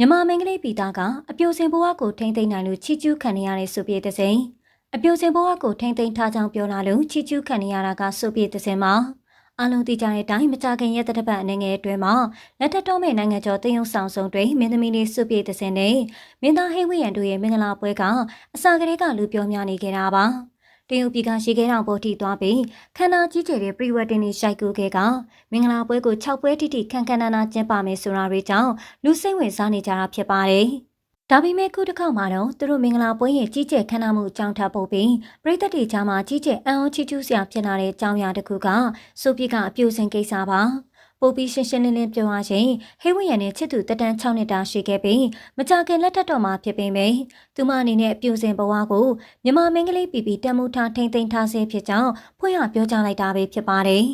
မြန်မာမင်္ဂလိပီတာကအပြိုစင်ဘဝကိုထိမ့်သိမ့်နိုင်လို့ချီကျူးခံနေရတဲ့ဆိုပြေတဲ့စိန်အပြိုစင်ဘဝကိုထိမ့်သိမ့်ထားကြောင်းပြောလာလို့ချီကျူးခံနေရတာကဆိုပြေတဲ့စိန်မှာအလုံးတိကြတဲ့အတိုင်းမကြခင်ရက်တစ်ပတ်အနေငယ်အတွင်းမှာလက်ထက်တော်မဲ့နိုင်ငံကျော်တင်ယုံဆောင်ဆုံးတွေမင်းသမီးလေးစုပြေတဲ့စင်နဲ့မင်းသားဟိဝိယန်တို့ရဲ့မင်္ဂလာပွဲကအစာကလေးကလူပြောများနေကြတာပါ တရုတ်ပြည်ကရေခဲတောင်ပေါ်ထိသွားပြီးခန္ဓာကြီးကျယ်တဲ့ပြည်ဝတ်တင်နေရှိုက်ကူခဲ့ကမင်္ဂလာပွဲကို6ပွဲတိတိခန့်ခန့်နာနာကျင်းပမယ်ဆိုတာတွေကြောင့်လူစိတ်ဝင်စားနေကြတာဖြစ်ပါတယ်။ဒါပေမဲ့ခုတစ်ခေါက်မှာတော့သူတို့မင်္ဂလာပွဲရဲ့ကြီးကျယ်ခမ်းနားမှုအကြောင်းထပ်ပို့ပြီးပြည်သက်တွေကြားမှာကြီးကျယ်အံ့ဩချီးကျူးစရာဖြစ်လာတဲ့အကြောင်းအရာတစ်ခုကဆိုပြကအပြိုစင်ကိစ္စပါ။ ပိုပြီးရှင်းရှင်းလင်းလင်းပြောရရင်ဟေးဝရန်နဲ့ချစ်သူတတန်း6နှစ်တာရှိခဲ့ပြီးမကြခင်လက်ထက်တော်မှာဖြစ်ပေမယ့်သူမအနေနဲ့အပြူစင်ဘဝကိုမြမမင်းကလေးပီပီတမှုထားထိမ့်သိမ်းထားဆဲဖြစ်ကြောင်းဖွင့်ရပြောကြားလိုက်တာပဲဖြစ်ပါတယ်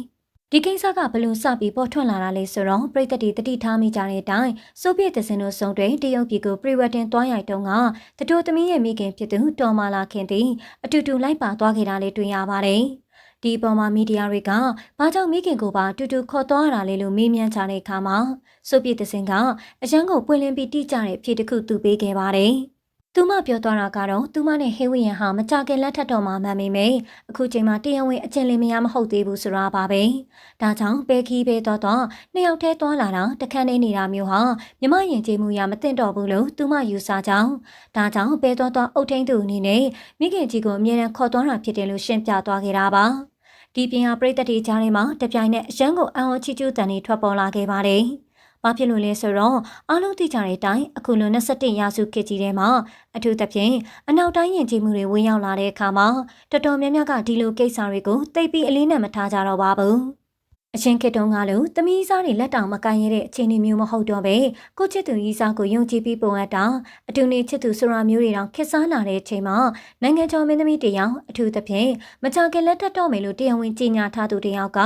ဒီကိစ္စကဘလို့စပြီးပေါ်ထွက်လာတာလဲဆိုတော့ပြည်သက်တီတတိထားမိကြတဲ့အတိုင်းဆိုဗီယက်သစင်တို့ဆုံးတွဲတရုတ်ပြည်ကိုပြည်ဝတ်တင်သွားရိုက်တုန်းကတတိုသမီးရဲ့မိခင်ဖြစ်သူတော်မာလာခင်သည်အတူတူလိုက်ပါသွားခဲ့တာလေးတွေ့ရပါတယ်။ ဒီပေါ်မှာမီဒီယာတွေကဘာကြောင့်မိခင်ကိုပါတူတူခေါ်သွားတာလဲလို့မေးမြန်းကြတဲ့အခါမှာစုပြည့်တဲ့စင်ကအရန်ကိုပွင့်လင်းပြီးတိကျတဲ့အဖြစ်တစ်ခုသူပေးခဲ့ပါတယ်။သူမပြောသွားတာကတော့သူမနဲ့ဟေဝီယန်ဟာမကြခင်လက်ထက်တော်မှာမှန်မိမယ်။အခုချိန်မှာတရားဝင်အကျဉ်းလင်းမရမဟုတ်သေးဘူးဆိုတာပါပဲ။ဒါကြောင့်ပဲခီးပဲသွားတော့နှစ်ယောက်တည်းသွားလာတာတခန်းနေနေတာမျိုးဟာမြမရင်ကျေးမှုရမသိတော့ဘူးလို့သူမယူဆကြောင်းဒါကြောင့်ပဲသွားတော့အုတ်ထင်းသူအနေနဲ့မိခင်ကြီးကိုအမြဲတမ်းခေါ်သွားတာဖြစ်တယ်လို့ရှင်းပြသွားခဲ့တာပါ။ ဒီပြင်ဟာပရိသတ်တွေကြားထဲမှာတပြိုင်နက်အရန်ကိုအံ့ဩချီကျူးတန်တွေထွက်ပေါ်လာခဲ့ပါတယ်။ဘာဖြစ်လို့လဲဆိုတော့အားလုံးသိကြတဲ့အတိုင်းအခုလို21ရာစုခေတ်ကြီးထဲမှာအထူးသဖြင့်အနောက်တိုင်းယဉ်ကျေးမှုတွေဝင်ရောက်လာတဲ့အခါမှာတော်တော်များများကဒီလိုကိစ္စတွေကိုသိပြီးအလေးနက်မထားကြတော့ပါဘူး။ အချင်းခေတုံးကလို့သမီးစားတွေလက်တောင်မကန်ရတဲ့အခြေအနေမျိုးမဟုတ်တော့ပဲကိုချစ်သူကြီးစားကိုယုံကြည်ပြီးပုံအပ်တာအတူနေချစ်သူဆိုတာမျိုးတွေတောင်ခက်စားလာတဲ့အချိန်မှာနိုင်ငံကျော်မင်းသမီးတယောက်အထူးသဖြင့်မကြခင်လက်ထက်တော့မယ်လို့တရားဝင်ကြေညာထားသူတယောက်က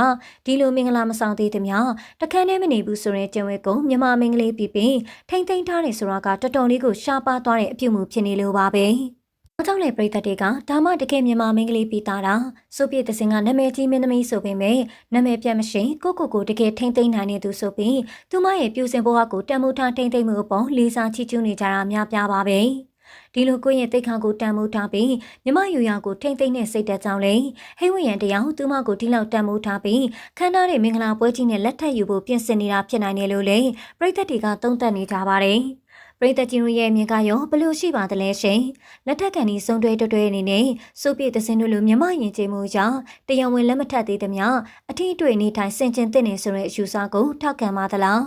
ဒီလိုမင်္ဂလာမဆောင်သေးသမျှတခန်းထဲမနေဘူးဆိုတဲ့ကျင်ဝဲကိုမြမမင်္ဂလေးပြီးပြီးထိမ့်သိမ်းထားတယ်ဆိုတာကတော်တော်လေးကိုရှားပါသွားတဲ့အပြုမှုဖြစ်နေလို့ပါပဲ။ အကြောင်းလေပရိသတ်တွေကဒါမှတကယ်မြန်မာမင်းကလေးပြီးသားတာဆိုပြည့်တစင်ကနာမည်ကြီးမင်းသမီးဆိုပေမဲ့နာမည်ပြတ်မရှိကိုကိုကိုတကယ်ထိမ့်သိမ့်နိုင်နေသူဆိုပြီးသူမရဲ့ပြူစင်ဘဝကိုတန်မိုးထားထိမ့်သိမ့်မှုအပေါ်လေးစားချီးကျူးနေကြတာများပြားပါပဲ ဒီလိုကိုယ့်ရဲ့တိတ်ခါကိုတန်မိုးထားပြီးမြမယူရကိုထိမ့်သိမ့်တဲ့စိတ်တက်ကြောင်းလေဟိဝရန်တရားသူမကိုဒီလောက်တန်မိုးထားပြီးခန္ဓာရဲ့မင်္ဂလာပွဲကြီးနဲ့လက်ထပ်ယူဖို့ပြင်ဆင်နေတာဖြစ်နိုင်တယ်လို့လေပရိသတ်တွေကသုံးသပ်နေကြပါတယ်။ပရိသတ်ကြီးတို့ရဲ့အမြင်ကရောဘလို့ရှိပါသလဲရှင်လက်ထက်ကန်ဒီစုံတွဲတွဲတွဲအနေနဲ့စုပြည့်သစင်းတို့လိုမြမရင်ကျေမှုကြောင့်တရားဝင်လက်မထပ်သေးသမျှအထီးတွေ့နေထိုင်ဆင်ကျင်တဲ့နေဆိုတဲ့အယူဆကိုထောက်ခံပါသလား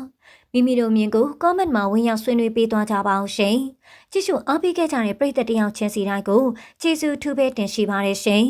မိမိတို့မြင်ကို comment မှာဝင်ရောက်ဆွေးနွေးပေးသွားကြပါအောင်ရှင်ကြည့်ရှုအားပေးခဲ့ကြတဲ့ပရိသတ်တယောက်ချင်းစီတိုင်းကိုကျေးဇူးထူးပဲတင်ရှိပါတယ်ရှင်